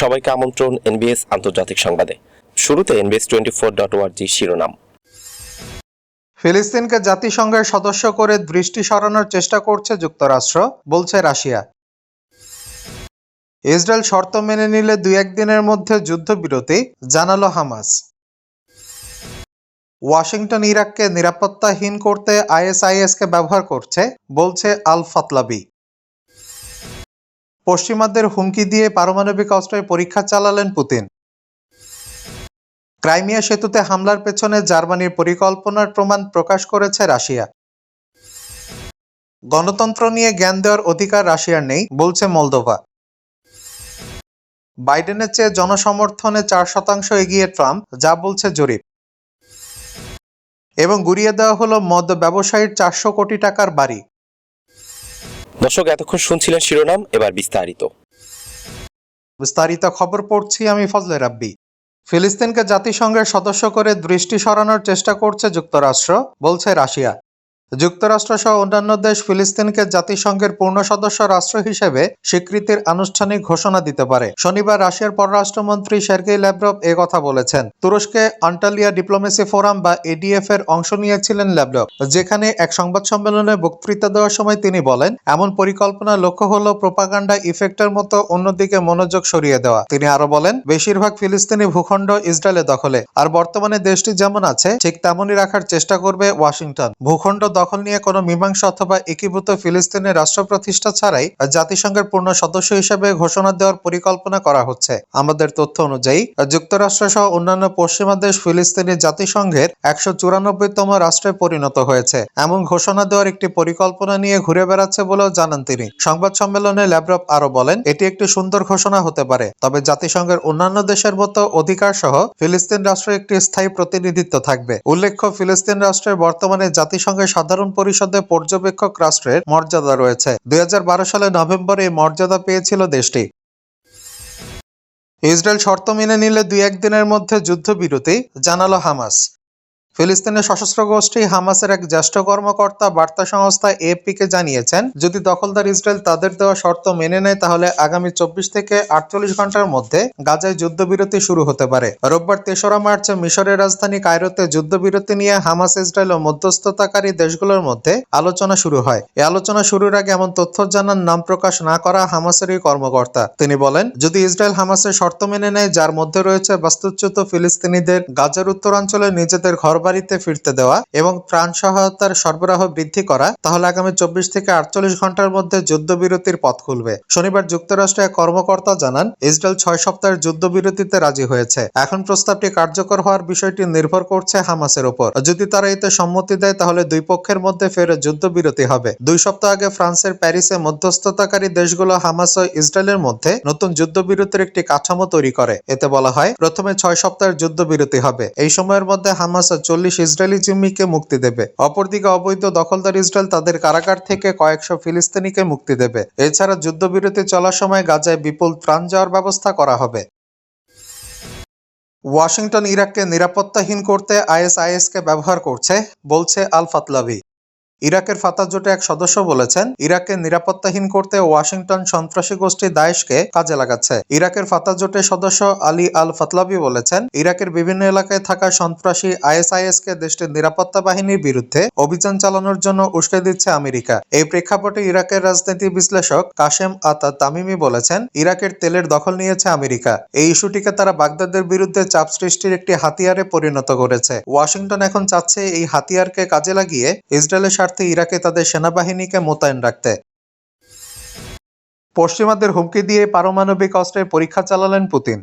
সবাইকে আমন্ত্রণ এনবিএস আন্তর্জাতিক সংবাদে। শুরুতে এনবিএস টোয়েন্টি ফোর ডট ওয়ার্জি শিরোনাম। ফিলিস্তিনকে জাতিসংঘের সদস্য করে দৃষ্টি সরানোর চেষ্টা করছে যুক্তরাষ্ট্র, বলছে রাশিয়া। ইসরায়েল শর্ত মেনে নিলে দুই একদিনের মধ্যে যুদ্ধবিরতি, জানালো হামাস। ওয়াশিংটন ইরাককে নিরাপত্তাহীন করতে আইএসআইএসকে ব্যবহার করছে, বলছে আল ফাতলাবি পশ্চিমাদের হুমকি দিয়ে পারমাণবিক অস্ত্রের পরীক্ষা চালালেন পুতিন। ক্রাইমিয়া সেতুতে হামলার পেছনে জার্মানির পরিকল্পনার প্রমাণ প্রকাশ করেছে রাশিয়া। গণতন্ত্র নিয়ে জ্ঞান দেওয়ার অধিকার রাশিয়ার নেই, বলছে মলদোভা। বাইডেনের চেয়ে জনসমর্থনে চার শতাংশ এগিয়ে ট্রাম্প, যা বলছে জরিপ। এবং গুড়িয়ে দেওয়া হলো মদ ব্যবসায়ীর চারশো কোটি টাকার বাড়ি। দর্শক, এতক্ষণ শুনছিলেন শিরোনাম, এবার বিস্তারিত। বিস্তারিত খবর পড়ছি আমি ফজলে রাব্বি। ফিলিস্তিনকে জাতিসংঘের সদস্য করে দৃষ্টি সরানোর চেষ্টা করছে যুক্তরাষ্ট্র, বলছে রাশিয়া। যুক্তরাষ্ট্র সহ অন্যান্য দেশ ফিলিস্তিনকে জাতিসংঘের পূর্ণ সদস্য রাষ্ট্র হিসেবে স্বীকৃতির আনুষ্ঠানিক ঘোষণা দিতে পারে। শনিবার রাশিয়ার পররাষ্ট্রমন্ত্রী সের্গেই ল্যাভরভ এ কথা বলেছেন। তুরস্কে আন্টালিয়া ডিপ্লোমেসি ফোরাম বা এডিএফ এর অংশ নিয়েছিলেন ল্যাভরভ, যেখানে এক সংবাদ সম্মেলনে বক্তৃতা দেওয়ার সময় তিনি বলেন, এমন পরিকল্পনার লক্ষ্য হলো প্রোপাগান্ডা ইফেক্টের মতো অন্যদিকে মনোযোগ সরিয়ে দেওয়া। তিনি আরও বলেন, বেশিরভাগ ফিলিস্তিনি ভূখণ্ড ইসরায়েলের দখলে, আর বর্তমানে দেশটি যেমন আছে, ঠিক তেমনই রাখার চেষ্টা করবে ওয়াশিংটন। ভূখণ্ড দখল নিয়ে কোনো মীমাংসা অথবা একীভূত ফিলিস্তিনের রাষ্ট্র প্রতিষ্ঠা ছাড়াই জাতিসংঘের পূর্ণ সদস্য হিসেবে ঘোষণা দেওয়ার পরিকল্পনা করা হচ্ছে। আমাদের তথ্য অনুযায়ী যুক্তরাষ্ট্র সহ অন্যান্য পশ্চিমা দেশ ফিলিস্তিনি জাতিসংঘের একশো চুরানব্বইতম রাষ্ট্রে পরিণত হয়েছে। এমন ঘোষণা দেওয়ার একটি পরিকল্পনা নিয়ে ঘুরে বেড়াচ্ছে বলেও জানান তিনি। সংবাদ সম্মেলনে ল্যাব্রভ আরও বলেন, এটি একটি সুন্দর ঘোষণা হতে পারে, তবে জাতিসংঘের অন্যান্য দেশের মতো অধিকার সহ ফিলিস্তিন রাষ্ট্রের একটি স্থায়ী প্রতিনিধিত্ব থাকবে। উল্লেখ্য, ফিলিস্তিন রাষ্ট্রের বর্তমানে জাতিসংঘের সাধারণ পরিষদে পর্যবেক্ষক রাষ্ট্রের মর্যাদা রয়েছে। দুই হাজার বারো সালে নভেম্বরে এই মর্যাদা পেয়েছিল দেশটি। ইসরায়েল শর্ত মেনে নিলে দুই একদিনের মধ্যে যুদ্ধবিরতি, জানালো হামাস। ফিলিস্তিনের সশস্ত্র গোষ্ঠী হামাসের এক জ্যেষ্ঠ কর্মকর্তা বার্তা সংস্থা এএফপি কে জানিয়েছেন, যদি দখলদার ইসরায়েল তাদের দেওয়া শর্ত মেনে নেয়, তাহলে আগামী চব্বিশ থেকে আটচল্লিশ ঘণ্টার মধ্যে গাজায় যুদ্ধবিরতি শুরু হতে পারে। রোববার তেসরা মার্চে মিশরের রাজধানী কায়রোতে যুদ্ধবিরতি নিয়ে হামাস, ইসরায়েল ও মধ্যস্থতাকারী দেশগুলোর মধ্যে আলোচনা শুরু হয়। এই আলোচনা শুরুর আগে এমন তথ্য জানান নাম প্রকাশ না করা হামাসের এই কর্মকর্তা। তিনি বলেন, যদি ইসরায়েল হামাসের শর্ত মেনে নেয়, যার মধ্যে রয়েছে বাস্তুচ্যুত ফিলিস্তিনিদের গাজার উত্তরাঞ্চলে নিজেদের ঘর বাড়িতে ফিরতে দেওয়া এবং ত্রাণ সহায়তার সরবরাহ বৃদ্ধি করা, তাহলে আগামী চব্বিশ থেকে আটচল্লিশ ঘণ্টার মধ্যে যুদ্ধবিরতির পথ খুলবে। শনিবার যুক্তরাষ্ট্রে এক কর্মকর্তা জানান, ইসরায়েল ছয় সপ্তাহের যুদ্ধবিরতিতে রাজি হয়েছে। এখন প্রস্তাবটি কার্যকর হওয়ার বিষয়টি নির্ভর করছে হামাসের উপর যদি তারা এতে সম্মতি দেয়, তাহলে দুই পক্ষের মধ্যে ফের যুদ্ধবিরতি হবে। দুই সপ্তাহ আগে ফ্রান্সের প্যারিসে মধ্যস্থতাকারী দেশগুলো হামাস ও ইসরায়েলের মধ্যে নতুন যুদ্ধবিরতির একটি কাঠামো তৈরি করে। এতে বলা হয়, প্রথমে ছয় সপ্তাহের যুদ্ধবিরতি হবে। এই সময়ের মধ্যে হামাস চল্লিশ ইসরায়েলি জিম্মিকে মুক্তি দেবে। অপরদিকে অবৈধ দখলদার ইসরায়েল তাদের কারাগার থেকে কয়েকশো ফিলিস্তিনিকে মুক্তি দেবে। এছাড়া যুদ্ধবিরতি চলার সময় গাজায় বিপুল ত্রাণ যাওয়ার ব্যবস্থা করা হবে। ওয়াশিংটন, ইরাককে নিরাপত্তাহীন করতে আইএসআইএসকে ব্যবহার করছে, বলছে আল ফাতলাভি ইরাকের ফাতা জোটে এক সদস্য বলেছেন, ইরাককে নিরাপত্তাহীন করতে ওয়াশিংটন সন্ত্রাসী গোষ্ঠী দায়েশকে কাজে লাগাচ্ছে। ইরাকের ফাতা জোটের সদস্য আলী আল ফাতলাবি বলেছেন, ইরাকের বিভিন্ন এলাকায় থাকা সন্ত্রাসী আইএসআইএস কে দেশটির নিরাপত্তা বাহিনীর বিরুদ্ধে অভিযান চালানোর জন্য উস্কে দিচ্ছে আমেরিকা। এই প্রেক্ষাপটে ইরাকের রাজনীতি বিশ্লেষক কাশেম আতা তামিমি বলেছেন, ইরাকের তেলের দখল নিয়েছে আমেরিকা। এই ইস্যুটিকে তারা বাগদাদের বিরুদ্ধে চাপ সৃষ্টির একটি হাতিয়ারে পরিণত করেছে। ওয়াশিংটন এখন চাচ্ছে এই হাতিয়ারকে কাজে লাগিয়ে ইসরায়েলের স্বার্থে ইরাকে তাদের সেনাবাহিনীকে মোতায়েন রাখতে। পশ্চিমাদের হুমকি দিয়ে পারমাণবিক অস্ত্রের পরীক্ষা চালালেন পুতিন।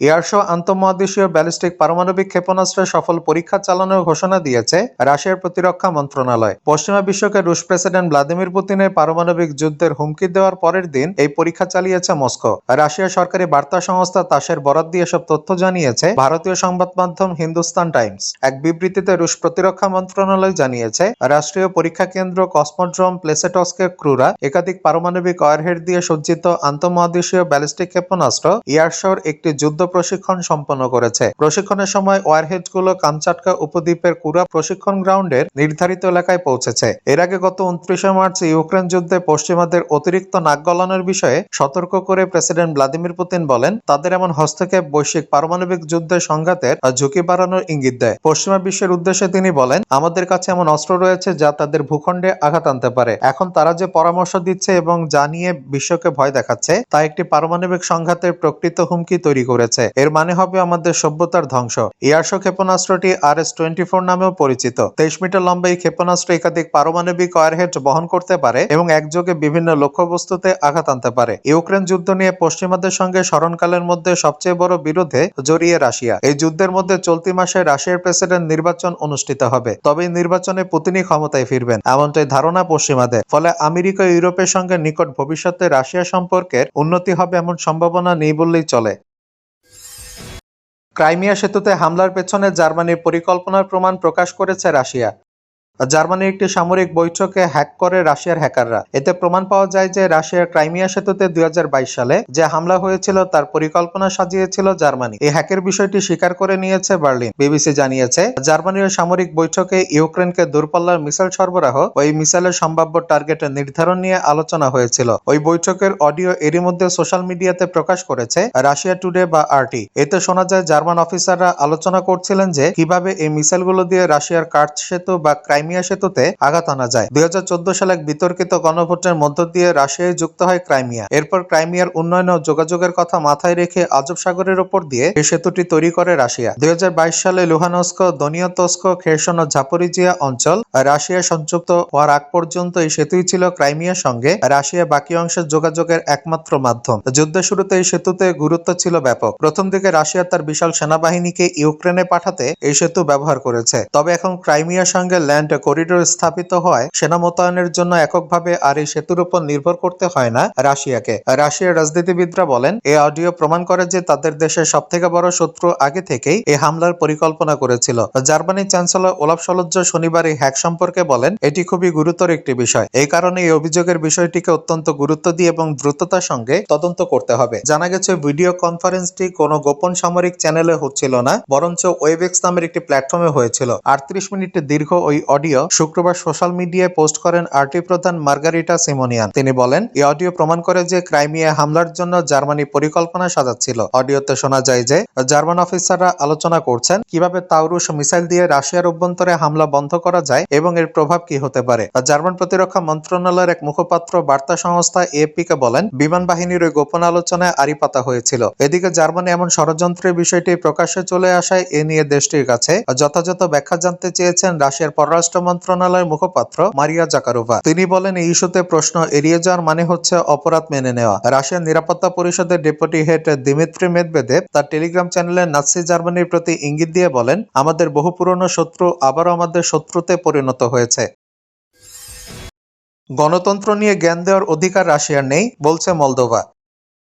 এয়ারশো আন্তঃমহাদেশীয় ব্যালিস্টিক পারমাণবিক ক্ষেপণাস্ত্রের সফল পরীক্ষা চালানোর ঘোষণা দিয়েছে রাশিয়ার প্রতিরক্ষা মন্ত্রণালয়। পশ্চিমা বিশ্বকে রুশ প্রেসিডেন্ট ভ্লাদিমির পুতিনের পারমাণবিক যুদ্ধের হুমকি দেওয়ার পরের দিন এই পরীক্ষা চালিয়েছে মস্কো। রাশিয়ার সরকারি বার্তা সংস্থা তাসের বরাত দিয়ে সব তথ্য জানিয়েছে ভারতীয় সংবাদ মাধ্যম হিন্দুস্তান টাইমস। এক বিবৃতিতে রুশ প্রতিরক্ষা মন্ত্রণালয় জানিয়েছে, রাষ্ট্রীয় পরীক্ষা কেন্দ্র কসমোড্রোম প্লেসেটসকের ক্রুরা একাধিক পারমাণবিক ওয়ারহেড দিয়ে সজ্জিত আন্তঃমহাদেশীয় ব্যালিস্টিক ক্ষেপণাস্ত্র ইয়ারশোর একটি যুদ্ধ প্রশিক্ষণ সম্পন্ন করেছে। প্রশিক্ষণের সময় ওয়ারহেডগুলো কামচাটকা উপদ্বীপের কুরা প্রশিক্ষণ গ্রাউন্ডের নির্ধারিত এলাকায় পৌঁছেছে। এর আগে গত উনত্রিশে মার্চ ইউক্রেন যুদ্ধে পশ্চিমাদের অতিরিক্ত নাক গলানোর বিষয়ে সতর্ক করে প্রেসিডেন্ট ভ্লাদিমির পুতিন বলেন, তাদের এমন হস্তক্ষেপ বৈশ্বিক পারমাণবিক যুদ্ধের সংঘাতের ঝুঁকি বাড়ানোর ইঙ্গিত দেয়। পশ্চিমা বিশ্বের উদ্দেশ্যে তিনি বলেন, আমাদের কাছে এমন অস্ত্র রয়েছে যা তাদের ভূখণ্ডে আঘাত আনতে পারে। এখন তারা যে পরামর্শ দিচ্ছে এবং যা নিয়ে বিশ্বকে ভয় দেখাচ্ছে, তা একটি পারমাণবিক সংঘাতের প্রকৃত হুমকি তৈরি করেছে। এর মানে হবে আমাদের সভ্যতার ধ্বংস। ইয়ার্স ক্ষেপণাস্ত্রটি আর এস টোয়েন্টি ফোর নামেও পরিচিত। তেইশ মিটার লম্বা এই ক্ষেপণাস্ত্র একাধিক পারমাণবিক ওয়ারহেড বহন করতে পারে এবং একযোগে বিভিন্ন লক্ষ্যবস্তুতে আঘাত আনতে পারে। ইউক্রেন যুদ্ধ নিয়ে পশ্চিমাদের সঙ্গে স্মরণকালের মধ্যে সবচেয়ে বড় বিরোধে জড়িয়ে রাশিয়া। এই যুদ্ধের মধ্যে চলতি মাসে রাশিয়ার প্রেসিডেন্ট নির্বাচন অনুষ্ঠিত হবে। তবে নির্বাচনে পুতিনই ক্ষমতায় ফিরবেন, এমনটাই ধারণা পশ্চিমাদের। ফলে আমেরিকা ইউরোপের সঙ্গে নিকট ভবিষ্যতে রাশিয়া সম্পর্কের উন্নতি হবে এমন সম্ভাবনা নেই বললেই চলে। ক্রাইমিয়া সেতুতে হামলার পেছনে জার্মানির পরিকল্পনার প্রমাণ প্রকাশ করেছে রাশিয়া। জার্মানির একটি সামরিক বৈঠকে হ্যাক করে রাশিয়ার হ্যাকাররা। এতে প্রমাণ পাওয়া যায় যে রাশিয়ার ক্রাইমিয়া সেতুতে দুই সালে যে হামলা হয়েছিল তার পরিকল্পনা সাজিয়েছিল জার্মানি। এই হ্যাকের বিষয়টি স্বীকার করে নিয়েছে বার্লিন। বিবিসি জানিয়েছে, জার্মানির সামরিক বৈঠকে ইউক্রেনকে দূরপাল্লার মিসাইল সরবরাহ ওই মিসাইলের সম্ভাব্য টার্গেটের নির্ধারণ নিয়ে আলোচনা হয়েছিল। ওই বৈঠকের অডিও এরই মধ্যে সোশ্যাল মিডিয়াতে প্রকাশ করেছে রাশিয়া টুডে বা আরটি। এতে শোনা যায়, জার্মান অফিসাররা আলোচনা করছিলেন যে কীভাবে এই মিসাইলগুলো দিয়ে রাশিয়ার কার্চ সেতু বা ক্রাইমিয়া সেতুতে আঘাত আনা যায়। দুই হাজার চোদ্দ সালে এক বিতর্কিত গণভোটের মধ্য দিয়ে রাশিয়ায় যুক্ত হয় ক্রাইমিয়া। এরপর ক্রাইমিয়ার উন্নয়ন ও যোগাযোগের কথা মাথায় রেখে আজব সাগরের ওপর দিয়ে এই সেতুটি তৈরি করে রাশিয়া। দুই সালে লুহানস্ক দনিয়তস্ক খেরসন ও ঝাপরিজিয়া অঞ্চল রাশিয়া সংযুক্ত হওয়ার আগ পর্যন্ত এই সেতুই ছিল ক্রাইমিয়ার সঙ্গে রাশিয়া বাকি অংশের যোগাযোগের একমাত্র মাধ্যম। যুদ্ধের শুরুতে এই সেতুতে গুরুত্ব ছিল ব্যাপক। প্রথম দিকে রাশিয়া তার বিশাল সেনাবাহিনীকে ইউক্রেনে পাঠাতে এই সেতু ব্যবহার করেছে। তবে এখন ক্রাইমিয়ার সঙ্গে ল্যান্ড করিডোর স্থাপিত হয়, সেনা মোতায়েনের জন্য এককভাবে আর এই সেতুর উপর নির্ভর করতে হয় না রাশিয়াকে। রাশিয়ার রাজনীতিবিদরা বলেন এই অডিও প্রমাণ করে যে তাদের দেশের সব থেকে বড় শত্রু আগে থেকেই এই হামলার পরিকল্পনা করেছিল। জার্মানির চ্যান্সেলর ওলাফ সলজ্জ শনিবার এই হ্যাক সম্পর্কে বলেন, এটি খুবই গুরুতর একটি বিষয়। এই কারণে এই অভিযোগের বিষয়টিকে অত্যন্ত গুরুত্ব দিয়ে এবং দ্রুততার সঙ্গে তদন্ত করতে হবে। জানা গেছে, ভিডিও কনফারেন্সটি কোনো গোপন সামরিক চ্যানেলে হচ্ছিল না, বরঞ্চ ওয়েবেক্স নামের একটি প্ল্যাটফর্মে হয়েছিল। আটত্রিশ মিনিটের দীর্ঘ ওই অডিও শুক্রবার সোশ্যাল মিডিয়ায় পোস্ট করেন আরটি প্রধান মার্গারিটা সিমোনিয়ান। তিনি বলেন, এই অডিও প্রমাণ করে যে ক্রাইমিয়া হামলার জন্য জার্মানি পরিকল্পনা সাজাচ্ছিল। অডিওতে শোনা যায় যে জার্মান অফিসাররা আলোচনা করছেন, কীভাবে তাউরুস মিসাইল দিয়ে রাশিয়ার অভ্যন্তরে হামলা বন্ধ করা যায় এবং এর প্রভাব কি হতে পারে? জার্মান প্রতিরক্ষা মন্ত্রণালয়ের এক মুখপাত্র বার্তা সংস্থা এপি কে বলেন, বিমান বাহিনীর ওই গোপন আলোচনায় আড়ি পাতা হয়েছিল। এদিকে জার্মানি এমন ষড়যন্ত্রের বিষয়টি প্রকাশ্যে চলে আসায় এ নিয়ে দেশটির কাছে যথাযথ ব্যাখ্যা জানতে চেয়েছেন রাশিয়ার পররাষ্ট্র মন্ত্রণালয়ের মুখপাত্র মারিয়া জাকারোভা। তিনি বলেন, এই ইস্যুতে প্রশ্ন এড়িয়ে যাওয়ার মানে হচ্ছে অপরাধ মেনে নেওয়া। রাশিয়ার নিরাপত্তা পরিষদের ডেপুটি হেড দিমিত্রি মেদবেদেব তার টেলিগ্রাম চ্যানেলে নাৎসি জার্মানির প্রতি ইঙ্গিত দিয়ে বলেন, আমাদের বহু পুরনো শত্রু আবারও আমাদের শত্রুতে পরিণত হয়েছে। গণতন্ত্র নিয়ে জ্ঞান দেওয়ার অধিকার রাশিয়ার নেই, বলছে মলদোভা।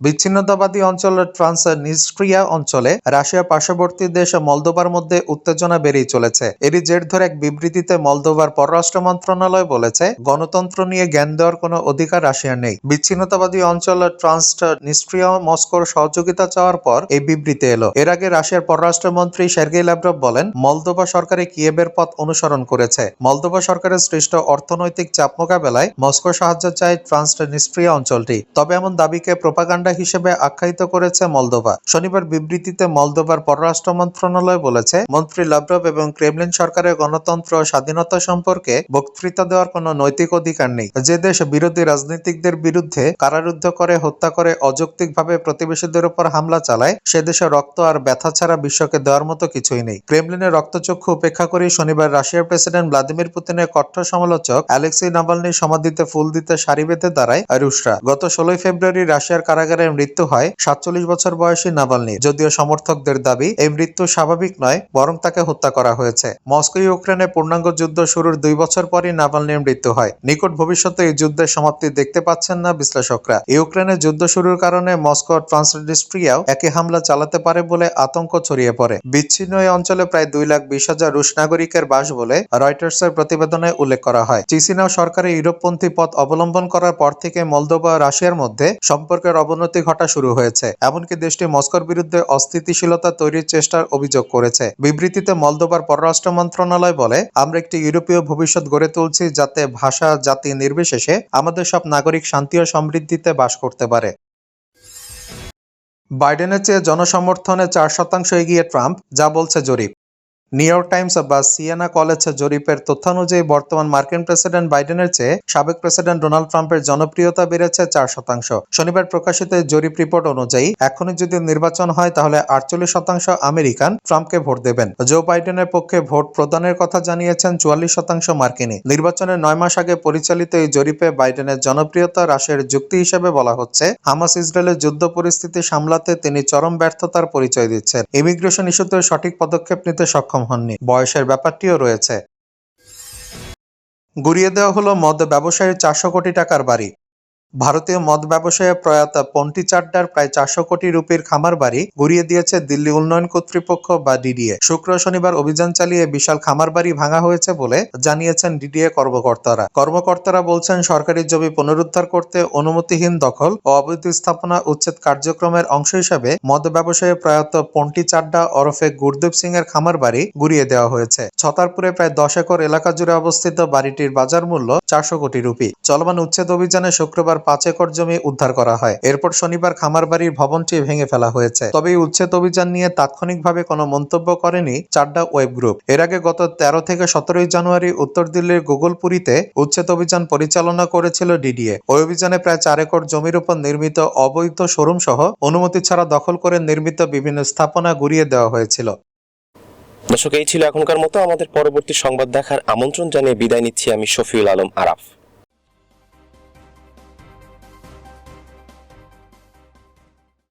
বিচ্ছিন্নতাবাদী অঞ্চল ট্রান্স নিস্ট্রিয়া অঞ্চলে রাশিয়ার পার্শ্ববর্তী দেশ মলদোবার মধ্যে উত্তেজনা বেড়েই চলেছে। এরই জের ধরে এক বিবৃতিতে মলদোবার পররাষ্ট্র মন্ত্রণালয় বলেছে, গণতন্ত্র নিয়ে জ্ঞান দেওয়ার কোনো অধিকার রাশিয়ার নেই। বিচ্ছিন্নতাবাদী অঞ্চল ট্রান্স নিস্ট্রিয়া মস্কোর সহযোগিতা চাওয়ার পর এই বিবৃতি এলো। এর আগে রাশিয়ার পররাষ্ট্রমন্ত্রী সের্গেই ল্যাভরভ বলেন মলদোবা সরকারে কিয়েবের পথ অনুসরণ করেছে। মলদোবা সরকারের সৃষ্ট অর্থনৈতিক চাপ মোকাবেলায় মস্কো সাহায্য চায় ট্রান্স নিস্ট্রিয়া অঞ্চলটি। তবে এমন দাবিকে প্রোপাগান্ডা হিসেবে আখ্যায়িত করেছে মলদোভা। শনিবার বিবৃতিতে মলদোভার পররাষ্ট্র মন্ত্রণালয় বলেছে, মন্ত্রী লাভরভ এবং ক্রেমলিন সরকারের গণতন্ত্র ও স্বাধীনতা সম্পর্কে বক্তৃতা দেওয়ার কোনো নৈতিক অধিকার নেই। যে দেশ বিরোধী রাজনীতিকদের বিরুদ্ধে কারারুদ্ধ করে, হত্যা করে, অযৌক্তিকভাবে প্রতিবেশীদের উপর হামলা চালায়, সে দেশে রক্ত আর ব্যথা ছাড়া বিশ্বকে দেওয়ার মতো কিছুই নেই। ক্রেমলিনের রক্তচক্ষু উপেক্ষা করে শনিবার রাশিয়ার প্রেসিডেন্ট ভ্লাদিমির পুতিনের কঠোর সমালোচক অ্যালেক্সি নাভালনির সমাধিতে ফুল দিতে সারি বেঁধে দাঁড়ায় রুশরা। গত ষোলোই ফেব্রুয়ারি রাশিয়ার কারাগারে মৃত্যু হয় সাতচল্লিশ বছর বয়সী নাভালনির যদিও সমর্থকদের দাবি, এই মৃত্যু স্বাভাবিক নয়, বরং তাকে হত্যা করা হয়েছে। মস্কো, ইউক্রেনে পূর্ণাঙ্গ যুদ্ধ শুরুর দুই বছর পরই নাভালনির মৃত্যু হয়। নিকট ভবিষ্যতে এই যুদ্ধের সমাপ্তি দেখতে পাচ্ছেন না বিশ্লেষকরা। ইউক্রেনে যুদ্ধ শুরুর কারণে মস্কো ট্রান্সডিস্ট্রিয়াও একই হামলা চালাতে পারে বলে আতঙ্ক ছড়িয়ে পড়ে। বিচ্ছিন্ন এই অঞ্চলে প্রায় দুই লাখ বিশ হাজার রুশ নাগরিকের বাস বলে রয়টার্সের প্রতিবেদনে উল্লেখ করা হয়। চিসিনাও সরকারের ইউরোপপন্থী পথ অবলম্বন করার পর থেকে মলদোবা রাশিয়ার মধ্যে সম্পর্কের অবনতি অবনতি ঘটা শুরু হয়েছে। এমনকি দেশটি মস্কোর বিরুদ্ধে অস্থিতিশীলতা তৈরির চেষ্টার অভিযোগ করেছে। বিবৃতিতে মলদোবার পররাষ্ট্র মন্ত্রণালয় বলে, আমরা একটি ইউরোপীয় ভবিষ্যৎ গড়ে তুলছি যাতে ভাষা, জাতি নির্বিশেষে আমাদের সব নাগরিক শান্তি ও সমৃদ্ধিতে বাস করতে পারে। বাইডেনের চেয়ে জনসমর্থনে চার শতাংশ এগিয়ে ট্রাম্প, যা বলছে জরিপ। নিউ ইয়র্ক টাইমস বা সিয়ানা কলেজ জরিপের তথ্যানুযায়ী বর্তমান মার্কিন প্রেসিডেন্ট বাইডেনের চেয়ে সাবেক প্রেসিডেন্ট ডোনাল্ড ট্রাম্পের জনপ্রিয়তা বেড়েছে চার শতাংশ। শনিবার প্রকাশিত জরিপ রিপোর্ট অনুযায়ী এখনই যদি নির্বাচন হয় তাহলে আটচল্লিশ শতাংশ আমেরিকান ট্রাম্পকে ভোট দেবেন। জো বাইডেনের পক্ষে ভোট প্রদানের কথা জানিয়েছেন চুয়াল্লিশ শতাংশ মার্কিনী নির্বাচনের নয় মাস আগে পরিচালিত এই জরিপে বাইডেনের জনপ্রিয়তা হ্রাসের যুক্তি হিসেবে বলা হচ্ছে, হামাস ইসরায়েলের যুদ্ধ পরিস্থিতি সামলাতে তিনি চরম ব্যর্থতার পরিচয় দিচ্ছেন। ইমিগ্রেশন ইস্যুতে সঠিক পদক্ষেপ নিতে সক্ষম হননি। বয়সের ব্যাপারটিও রয়েছে। গুড়িয়ে দেওয়া হলো মদ ব্যবসায়ীর চারশো কোটি টাকার বাড়ি। ভারতীয় মদ ব্যবসায়ী প্রয়াত পন্টি চাড্ডার প্রায় চারশো কোটি রুপির খামার বাড়ি ঘুরিয়ে দিয়েছে দিল্লি উন্নয়ন কর্তৃপক্ষ বা ডিডিএ। শুক্র শনিবার অভিযান চালিয়ে বিশাল খামার বাড়ি ভাঙা হয়েছে বলে জানিয়েছেন ডিডিএ কর্মকর্তারা। কর্মকর্তারা বলছেন, সরকারি জমি পুনরুদ্ধার করতে অনুমতিহীন দখল ও অবৈধ স্থাপনা উচ্ছেদ কার্যক্রমের অংশ হিসাবে মদ ব্যবসায়ী প্রয়াত পন্টি চাড্ডা ওরফে গুরদেব সিং এর খামার বাড়ি গুড়িয়ে দেওয়া হয়েছে। ছতারপুরে প্রায় দশ একর এলাকা জুড়ে অবস্থিত বাড়িটির বাজার মূল্য চারশো কোটি রুপি। চলমান উচ্ছেদ অভিযানে শুক্রবার পাঁচ একর জমি উদ্ধার করা হয়। এরপর শনিবার খামার বাড়ির ভবনটি ভেঙে ফেলা হয়েছে। তবে এই উচ্ছেদ অভিযান নিয়ে তাৎক্ষণিকভাবে কোনো মন্তব্য করেনি চাড্ডা ওয়েব গ্রুপ। এর আগে গত তেরো থেকে সতেরোই জানুয়ারি উত্তর দিল্লির গুগলপুরীতে উচ্ছেদ অভিযান পরিচালনা করেছিল ডিডিএ। ওই অভিযানে প্রায় চার একর জমির উপর নির্মিত অবৈধ শোরুম সহ অনুমতি ছাড়া দখল করে নির্মিত বিভিন্ন স্থাপনা গুড়িয়ে দেওয়া হয়েছিল। দর্শক, এই ছিল এখনকার মতো। আমাদের পরবর্তী সংবাদ দেখার আমন্ত্রণ জানিয়ে বিদায় নিচ্ছি আমি শফিউল আলম আরাফ।